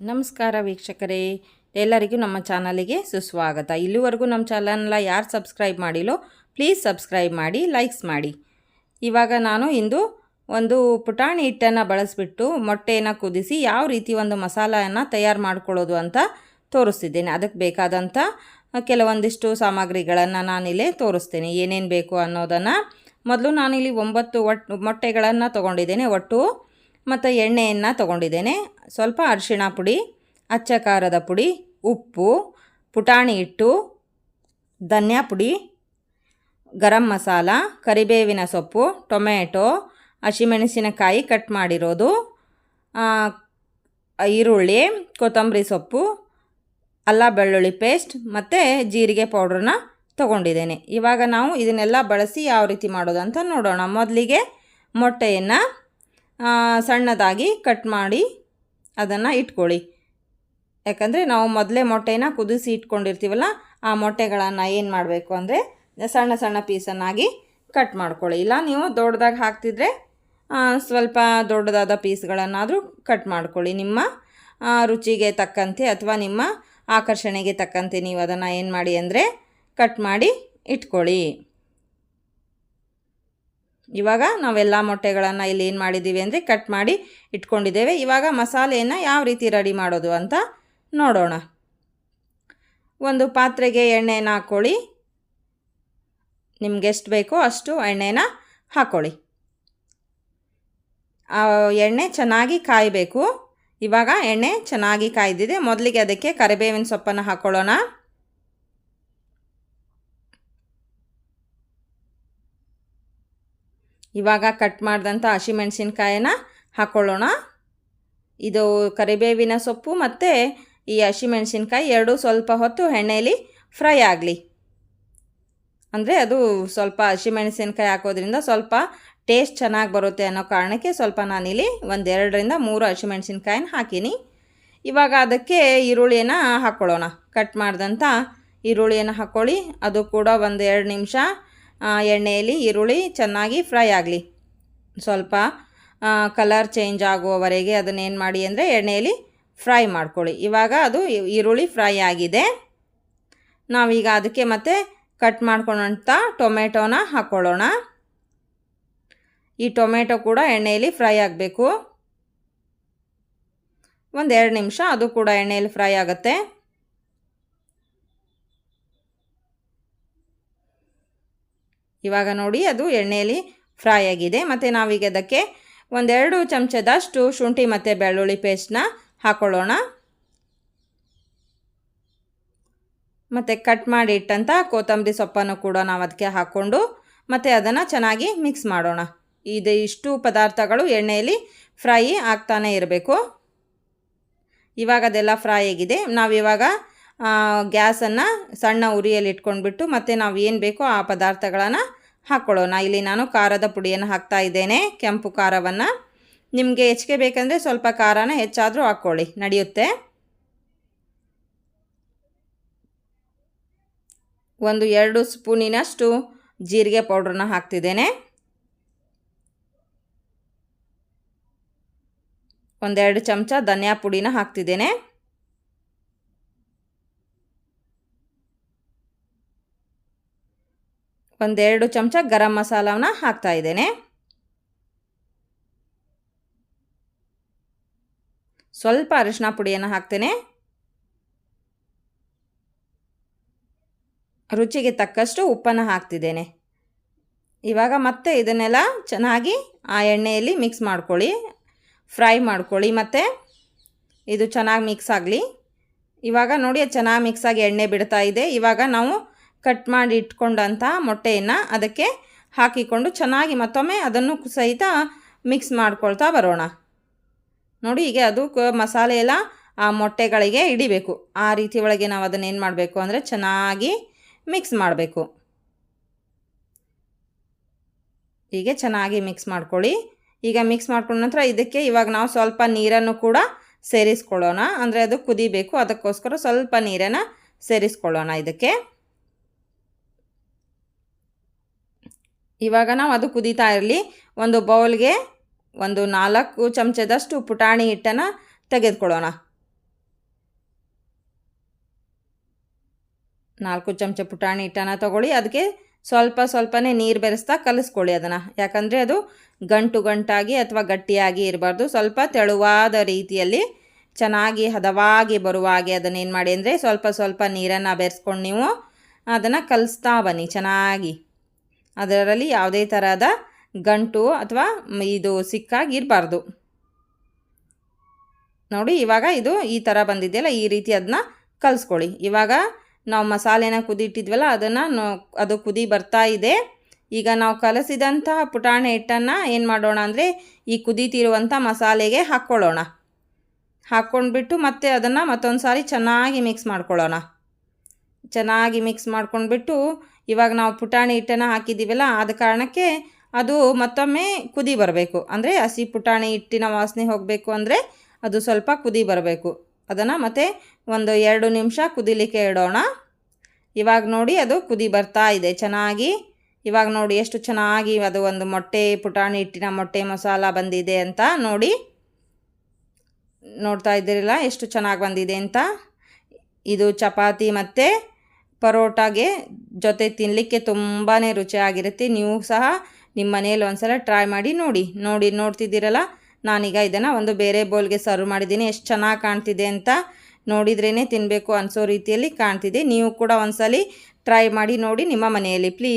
ನಮಸ್ಕಾರ ವೀಕ್ಷಕರೇ. ಎಲ್ಲರಿಗೂ ನಮ್ಮ ಚಾನಲಿಗೆ ಸುಸ್ವಾಗತ. ಇಲ್ಲಿವರೆಗೂ ನಮ್ಮ ಚಾನಲ್ನ ಯಾರು ಸಬ್ಸ್ಕ್ರೈಬ್ ಮಾಡಿಲ್ಲೋ, ಪ್ಲೀಸ್ ಸಬ್ಸ್ಕ್ರೈಬ್ ಮಾಡಿ, ಲೈಕ್ಸ್ ಮಾಡಿ. ಇವಾಗ ನಾನು ಇಂದು ಒಂದು ಪುಟಾಣಿ ಹಿಟ್ಟನ್ನು ಬಳಸಿಬಿಟ್ಟು ಮೊಟ್ಟೆಯನ್ನು ಕುದಿಸಿ ಯಾವ ರೀತಿ ಒಂದು ಮಸಾಲೆಯನ್ನು ತಯಾರು ಮಾಡ್ಕೊಳ್ಳೋದು ಅಂತ ತೋರಿಸ್ತಿದ್ದೇನೆ. ಅದಕ್ಕೆ ಬೇಕಾದಂಥ ಕೆಲವೊಂದಿಷ್ಟು ಸಾಮಗ್ರಿಗಳನ್ನು ನಾನಿಲ್ಲಿ ತೋರಿಸ್ತೇನೆ. ಏನೇನು ಬೇಕು ಅನ್ನೋದನ್ನು ಮೊದಲು ನಾನಿಲ್ಲಿ ಒಂಬತ್ತು ಒಟ್ಟು ಮೊಟ್ಟೆಗಳನ್ನು ತೊಗೊಂಡಿದ್ದೇನೆ. ಒಟ್ಟು ಮತ್ತು ಎಣ್ಣೆಯನ್ನು ತೊಗೊಂಡಿದ್ದೇನೆ. ಸ್ವಲ್ಪ ಅರಿಶಿಣ ಪುಡಿ ಅಚ್ಚ ಖಾರದ ಪುಡಿ, ಉಪ್ಪು, ಪುಟಾಣಿ ಹಿಟ್ಟು, ಧನ್ಯಾ ಪುಡಿ, ಗರಂ ಮಸಾಲ, ಕರಿಬೇವಿನ ಸೊಪ್ಪು ಟೊಮೆಟೊ ಹಸಿಮೆಣಸಿನಕಾಯಿ ಕಟ್ ಮಾಡಿರೋದು ಈರುಳ್ಳಿ, ಕೊತ್ತಂಬರಿ ಸೊಪ್ಪು, ಅಲ್ಲ ಬೆಳ್ಳುಳ್ಳಿ ಪೇಸ್ಟ್ ಮತ್ತು ಜೀರಿಗೆ ಪೌಡ್ರನ್ನ ತೊಗೊಂಡಿದ್ದೇನೆ. ಇವಾಗ ನಾವು ಇದನ್ನೆಲ್ಲ ಬಳಸಿ ಯಾವ ರೀತಿ ಮಾಡೋದು ಅಂತ ನೋಡೋಣ. ಮೊದಲಿಗೆ ಮೊಟ್ಟೆಯನ್ನು ಸಣ್ಣದಾಗಿ ಕಟ್ ಮಾಡಿ ಅದನ್ನು ಇಟ್ಕೊಳ್ಳಿ. ಯಾಕಂದರೆ ನಾವು ಮೊದಲೇ ಮೊಟ್ಟೆನ ಕುದಿಸಿ ಇಟ್ಕೊಂಡಿರ್ತೀವಲ್ಲ, ಆ ಮೊಟ್ಟೆಗಳನ್ನು ಏನು ಮಾಡಬೇಕು ಅಂದರೆ ಸಣ್ಣ ಸಣ್ಣ ಪೀಸನ್ನಾಗಿ ಕಟ್ ಮಾಡ್ಕೊಳ್ಳಿ. ಇಲ್ಲ, ನೀವು ದೊಡ್ಡದಾಗಿ ಹಾಕ್ತಿದ್ರೆ ಸ್ವಲ್ಪ ದೊಡ್ಡದಾದ ಪೀಸ್ಗಳನ್ನಾದರೂ ಕಟ್ ಮಾಡ್ಕೊಳ್ಳಿ. ನಿಮ್ಮ ರುಚಿಗೆ ತಕ್ಕಂತೆ ಅಥವಾ ನಿಮ್ಮ ಆಕರ್ಷಣೆಗೆ ತಕ್ಕಂತೆ ನೀವು ಅದನ್ನು ಏನು ಮಾಡಿ ಅಂದರೆ ಕಟ್ ಮಾಡಿ ಇಟ್ಕೊಳ್ಳಿ. ಇವಾಗ ನಾವೆಲ್ಲ ಮೊಟ್ಟೆಗಳನ್ನು ಇಲ್ಲಿ ಏನು ಮಾಡಿದ್ದೀವಿ ಅಂದರೆ ಕಟ್ ಮಾಡಿ ಇಟ್ಕೊಂಡಿದ್ದೇವೆ. ಇವಾಗ ಮಸಾಲೆಯನ್ನು ಯಾವ ರೀತಿ ರೆಡಿ ಮಾಡೋದು ಅಂತ ನೋಡೋಣ. ಒಂದು ಪಾತ್ರೆಗೆ ಎಣ್ಣೆನ ಹಾಕ್ಕೊಳ್ಳಿ ನಿಮ್ಗೆ ಎಷ್ಟು ಬೇಕೋ ಅಷ್ಟು ಎಣ್ಣೆನ ಹಾಕ್ಕೊಳ್ಳಿ ಎಣ್ಣೆ ಚೆನ್ನಾಗಿ ಕಾಯಬೇಕು. ಇವಾಗ ಎಣ್ಣೆ ಚೆನ್ನಾಗಿ ಕಾಯ್ದಿದೆ. ಮೊದಲಿಗೆ ಅದಕ್ಕೆ ಕರಿಬೇವಿನ ಸೊಪ್ಪನ್ನು ಹಾಕ್ಕೊಳ್ಳೋಣ ಇವಾಗ ಕಟ್ ಮಾಡಿದಂಥ ಹಸಿಮೆಣಸಿನ್ಕಾಯನ್ನ ಹಾಕ್ಕೊಳ್ಳೋಣ ಇದು ಕರಿಬೇವಿನ ಸೊಪ್ಪು ಮತ್ತು ಈ ಹಸಿಮೆಣಸಿನ್ಕಾಯಿ ಎರಡೂ ಸ್ವಲ್ಪ ಹೊತ್ತು ಎಣ್ಣೆಯಲ್ಲಿ ಫ್ರೈ ಆಗಲಿ. ಅಂದರೆ ಅದು ಸ್ವಲ್ಪ ಹಸಿಮೆಣಸಿನ್ಕಾಯಿ ಹಾಕೋದ್ರಿಂದ ಸ್ವಲ್ಪ ಟೇಸ್ಟ್ ಚೆನ್ನಾಗಿ ಬರುತ್ತೆ ಅನ್ನೋ ಕಾರಣಕ್ಕೆ ಸ್ವಲ್ಪ ನಾನಿಲ್ಲಿ ಒಂದೆರಡರಿಂದ ಮೂರು ಹಸಿಮೆಣಸಿನ್ಕಾಯಿನ ಹಾಕೀನಿ. ಇವಾಗ ಅದಕ್ಕೆ ಈರುಳ್ಳಿಯನ್ನು ಹಾಕ್ಕೊಳ್ಳೋಣ ಕಟ್ ಮಾಡಿದಂಥ ಈರುಳ್ಳಿಯನ್ನು ಹಾಕ್ಕೊಳ್ಳಿ ಅದು ಕೂಡ ಒಂದು ಎರಡು ನಿಮಿಷ ಎಣ್ಣೆಯಲ್ಲಿ ಈರುಳ್ಳಿ ಚೆನ್ನಾಗಿ ಫ್ರೈ ಆಗಲಿ. ಸ್ವಲ್ಪ ಕಲರ್ ಚೇಂಜ್ ಆಗುವವರೆಗೆ ಅದನ್ನೇನು ಮಾಡಿ ಅಂದರೆ ಎಣ್ಣೆಯಲ್ಲಿ ಫ್ರೈ ಮಾಡ್ಕೊಳ್ಳಿ. ಇವಾಗ ಅದು ಈರುಳ್ಳಿ ಫ್ರೈ ಆಗಿದೆ. ನಾವೀಗ ಅದಕ್ಕೆ ಮತ್ತೆ ಕಟ್ ಮಾಡ್ಕೊಂಡಂಥ ಟೊಮೆಟೋನ ಹಾಕ್ಕೊಳ್ಳೋಣ ಈ ಟೊಮೆಟೊ ಕೂಡ ಎಣ್ಣೆಯಲ್ಲಿ ಫ್ರೈ ಆಗಬೇಕು. ಒಂದೆರಡು ನಿಮಿಷ, ಅದು ಕೂಡ ಎಣ್ಣೆಯಲ್ಲಿ ಫ್ರೈ ಆಗುತ್ತೆ. ಇವಾಗ ನೋಡಿ ಅದು ಎಣ್ಣೆಯಲ್ಲಿ ಫ್ರೈ ಆಗಿದೆ. ಮತ್ತು ನಾವೀಗ ಅದಕ್ಕೆ ಒಂದೆರಡು ಚಮಚದಷ್ಟು ಶುಂಠಿ ಮತ್ತು ಬೆಳ್ಳುಳ್ಳಿ ಪೇಸ್ಟ್ನ ಹಾಕ್ಕೊಳ್ಳೋಣ ಮತ್ತು ಕಟ್ ಮಾಡಿ ಇಟ್ಟಂಥ ಕೊತ್ತಂಬರಿ ಸೊಪ್ಪನ್ನು ಕೂಡ ನಾವು ಅದಕ್ಕೆ ಹಾಕ್ಕೊಂಡು ಮತ್ತು ಅದನ್ನು ಚೆನ್ನಾಗಿ ಮಿಕ್ಸ್ ಮಾಡೋಣ. ಇದು ಇಷ್ಟು ಪದಾರ್ಥಗಳು ಎಣ್ಣೆಯಲ್ಲಿ ಫ್ರೈ ಆಗ್ತಾನೆ ಇರಬೇಕು. ಇವಾಗ ಅದೆಲ್ಲ ಫ್ರೈ ಆಗಿದೆ. ನಾವಿವಾಗ ಗ್ಯಾಸನ್ನು ಸಣ್ಣ ಉರಿಯಲ್ಲಿ ಇಟ್ಕೊಂಡ್ಬಿಟ್ಟು ಮತ್ತು ನಾವು ಏನು ಬೇಕೋ ಆ ಪದಾರ್ಥಗಳನ್ನು ಹಾಕ್ಕೊಳ್ಳೋಣ ಇಲ್ಲಿ ನಾನು ಖಾರದ ಪುಡಿಯನ್ನು ಹಾಕ್ತಾ ಇದ್ದೇನೆ. ಕೆಂಪು ಖಾರವನ್ನು. ನಿಮಗೆ ಹೆಚ್ಚಿಗೆ ಬೇಕಂದರೆ ಸ್ವಲ್ಪ ಖಾರನ ಹೆಚ್ಚಾದರೂ ಹಾಕ್ಕೊಳ್ಳಿ ನಡೆಯುತ್ತೆ. ಒಂದು ಎರಡು ಸ್ಪೂನಿನಷ್ಟು ಜೀರಿಗೆ ಪೌಡ್ರನ್ನ ಹಾಕ್ತಿದ್ದೇನೆ. ಒಂದೆರಡು ಚಮಚ ಧನಿಯಾ ಪುಡಿನ ಹಾಕ್ತಿದ್ದೇನೆ. ಒಂದೆರಡು ಚಮಚ ಗರಂ ಮಸಾಲವನ್ನ ಹಾಕ್ತಾ ಇದ್ದೇನೆ. ಸ್ವಲ್ಪ ಅರಿಶಿನ ಪುಡಿಯನ್ನು ಹಾಕ್ತೇನೆ. ರುಚಿಗೆ ತಕ್ಕಷ್ಟು ಉಪ್ಪನ್ನು ಹಾಕ್ತಿದ್ದೇನೆ. ಇವಾಗ ಮತ್ತೆ ಇದನ್ನೆಲ್ಲ ಚೆನ್ನಾಗಿ ಆ ಎಣ್ಣೆಯಲ್ಲಿ ಮಿಕ್ಸ್ ಮಾಡ್ಕೊಳ್ಳಿ. ಫ್ರೈ ಮಾಡ್ಕೊಳ್ಳಿ ಮತ್ತು. ಇದು ಚೆನ್ನಾಗಿ ಮಿಕ್ಸ್ ಆಗಲಿ. ಇವಾಗ ನೋಡಿ, ಚೆನ್ನಾಗಿ ಮಿಕ್ಸ್ ಆಗಿ ಎಣ್ಣೆ ಬಿಡ್ತಾ ಇದೆ. ಇವಾಗ ನಾವು ಕಟ್ ಮಾಡಿ ಇಟ್ಕೊಂಡಂಥ ಮೊಟ್ಟೆಯನ್ನು ಅದಕ್ಕೆ ಹಾಕಿಕೊಂಡು ಚೆನ್ನಾಗಿ ಮತ್ತೊಮ್ಮೆ ಅದನ್ನು ಸಹಿತ ಮಿಕ್ಸ್ ಮಾಡ್ಕೊಳ್ತಾ ಬರೋಣ. ನೋಡಿ ಹೀಗೆ ಅದು ಮಸಾಲೆ ಎಲ್ಲ ಆ ಮೊಟ್ಟೆಗಳಿಗೆ ಹಿಡಿಬೇಕು. ಆ ರೀತಿ ಒಳಗೆ ನಾವು ಅದನ್ನು ಏನು ಮಾಡಬೇಕು ಅಂದರೆ ಚೆನ್ನಾಗಿ ಮಿಕ್ಸ್ ಮಾಡಬೇಕು. ಹೀಗೆ ಚೆನ್ನಾಗಿ ಮಿಕ್ಸ್ ಮಾಡ್ಕೊಳ್ಳಿ. ಈಗ ಮಿಕ್ಸ್ ಮಾಡ್ಕೊಂಡ ನಂತರ ಇದಕ್ಕೆ ಇವಾಗ ನಾವು ಸ್ವಲ್ಪ ನೀರನ್ನು ಕೂಡ ಸೇರಿಸ್ಕೊಳ್ಳೋಣ. ಅಂದರೆ ಅದು ಕುದಿಬೇಕು. ಅದಕ್ಕೋಸ್ಕರ ಸ್ವಲ್ಪ ನೀರನ್ನು ಸೇರಿಸ್ಕೊಳ್ಳೋಣ ಇದಕ್ಕೆ. ಇವಾಗ ನಾವು ಅದು ಕುದೀತಾ ಇರಲಿ. ಒಂದು ಬೌಲ್ಗೆ ಒಂದು ನಾಲ್ಕು ಚಮಚದಷ್ಟು ಪುಟಾಣಿ ಹಿಟ್ಟನ್ನು ತೆಗೆದುಕೊಳ್ಳೋಣ ನಾಲ್ಕು ಚಮಚ ಪುಟಾಣಿ ಹಿಟ್ಟನ್ನು ತಗೊಳ್ಳಿ. ಅದಕ್ಕೆ ಸ್ವಲ್ಪ ಸ್ವಲ್ಪನೇ ನೀರು ಬೆರೆಸ್ತಾ ಕಲಿಸ್ಕೊಳ್ಳಿ ಅದನ್ನು. ಯಾಕಂದರೆ ಅದು ಗಂಟು ಗಂಟಾಗಿ ಅಥವಾ ಗಟ್ಟಿಯಾಗಿ ಇರಬಾರ್ದು. ಸ್ವಲ್ಪ ತೆಳುವಾದ ರೀತಿಯಲ್ಲಿ ಚೆನ್ನಾಗಿ ಹದವಾಗಿ ಬರುವ ಹಾಗೆ ಅದನ್ನೇನು ಮಾಡಿ ಅಂದರೆ ಸ್ವಲ್ಪ ಸ್ವಲ್ಪ ನೀರನ್ನು ಬೆರೆಸ್ಕೊಂಡು ನೀವು ಅದನ್ನು ಕಲಿಸ್ತಾ ಬನ್ನಿ ಚೆನ್ನಾಗಿ. ಅದರಲ್ಲಿ ಯಾವುದೇ ಥರದ ಗಂಟು ಅಥವಾ ಇದು ಸಿಕ್ಕಾಗಿರಬಾರ್ದು. ನೋಡಿ, ಇವಾಗ ಇದು ಈ ಥರ ಬಂದಿದೆಯಲ್ಲ, ಈ ರೀತಿ ಅದನ್ನ ಕಲಿಸ್ಕೊಳ್ಳಿ. ಇವಾಗ ನಾವು ಮಸಾಲೆನ ಕುದಿಟ್ಟಿದ್ವಲ್ಲ, ಅದನ್ನು ಅದು ಕುದಿ ಬರ್ತಾ ಇದೆ. ಈಗ ನಾವು ಕಲಸಿದಂತಹ ಪುಟಾಣಿ ಹಿಟ್ಟನ್ನು ಏನು ಮಾಡೋಣ ಅಂದರೆ, ಈ ಕುದೀತಿರುವಂಥ ಮಸಾಲೆಗೆ ಹಾಕ್ಕೊಳ್ಳೋಣ. ಹಾಕ್ಕೊಂಡ್ಬಿಟ್ಟು ಮತ್ತೆ ಅದನ್ನು ಮತ್ತೊಂದು ಸಾರಿ ಚೆನ್ನಾಗಿ ಮಿಕ್ಸ್ ಮಾಡ್ಕೊಳ್ಳೋಣ. ಚೆನ್ನಾಗಿ ಮಿಕ್ಸ್ ಮಾಡ್ಕೊಂಡ್ಬಿಟ್ಟು ಇವಾಗ ನಾವು ಪುಟಾಣಿ ಹಿಟ್ಟನ್ನು ಹಾಕಿದ್ದೀವಲ್ಲ, ಆದ ಕಾರಣಕ್ಕೆ ಅದು ಮತ್ತೊಮ್ಮೆ ಕುದಿ ಬರಬೇಕು. ಅಂದರೆ ಹಸಿ ಪುಟಾಣಿ ಹಿಟ್ಟಿನ ವಾಸನೆ ಹೋಗಬೇಕು ಅಂದರೆ ಅದು ಸ್ವಲ್ಪ ಕುದಿ ಬರಬೇಕು. ಅದನ್ನು ಮತ್ತೆ ಒಂದು ಎರಡು ನಿಮಿಷ ಕುದಿಲಿಕ್ಕೆ ಇಡೋಣ. ಇವಾಗ ನೋಡಿ ಅದು ಕುದಿ ಬರ್ತಾ ಇದೆ ಚೆನ್ನಾಗಿ. ಇವಾಗ ನೋಡಿ ಎಷ್ಟು ಚೆನ್ನಾಗಿ ಅದು ಒಂದು ಮೊಟ್ಟೆ, ಪುಟಾಣಿ ಹಿಟ್ಟಿನ ಮೊಟ್ಟೆ ಮಸಾಲ ಬಂದಿದೆ ಅಂತ ನೋಡಿ. ನೋಡ್ತಾ ಇದ್ದೀರಲ್ಲ ಎಷ್ಟು ಚೆನ್ನಾಗಿ ಬಂದಿದೆ ಅಂತ. ಇದು ಚಪಾತಿ ಮತ್ತು ಪರೋಟಾಗೆ ಜೊತೆ ತಿನ್ನಲಿಕ್ಕೆ ತುಂಬಾ ರುಚಿಯಾಗಿರುತ್ತೆ. ನೀವು ಸಹ ನಿಮ್ಮ ಮನೇಲಿ ಒಂದ್ಸಲ ಟ್ರೈ ಮಾಡಿ ನೋಡಿ. ನೋಡಿ, ನೋಡ್ತಿದ್ದೀರಲ್ಲ? ನಾನೀಗ ಇದನ್ನು ಒಂದು ಬೇರೆ ಬೌಲ್ಗೆ ಸರ್ವ್ ಮಾಡಿದ್ದೀನಿ. ಎಷ್ಟು ಚೆನ್ನಾಗಿ ಕಾಣ್ತಿದೆ ಅಂತ ನೋಡಿದ್ರೇ ತಿನ್ನಬೇಕು ಅನಿಸೋ ರೀತಿಯಲ್ಲಿ ಕಾಣ್ತಿದೆ. ನೀವು ಕೂಡ ಒಂದ್ಸಲಿ ಟ್ರೈ ಮಾಡಿ ನೋಡಿ ನಿಮ್ಮ ಮನೆಯಲ್ಲಿ. ಪ್ಲೀಸ್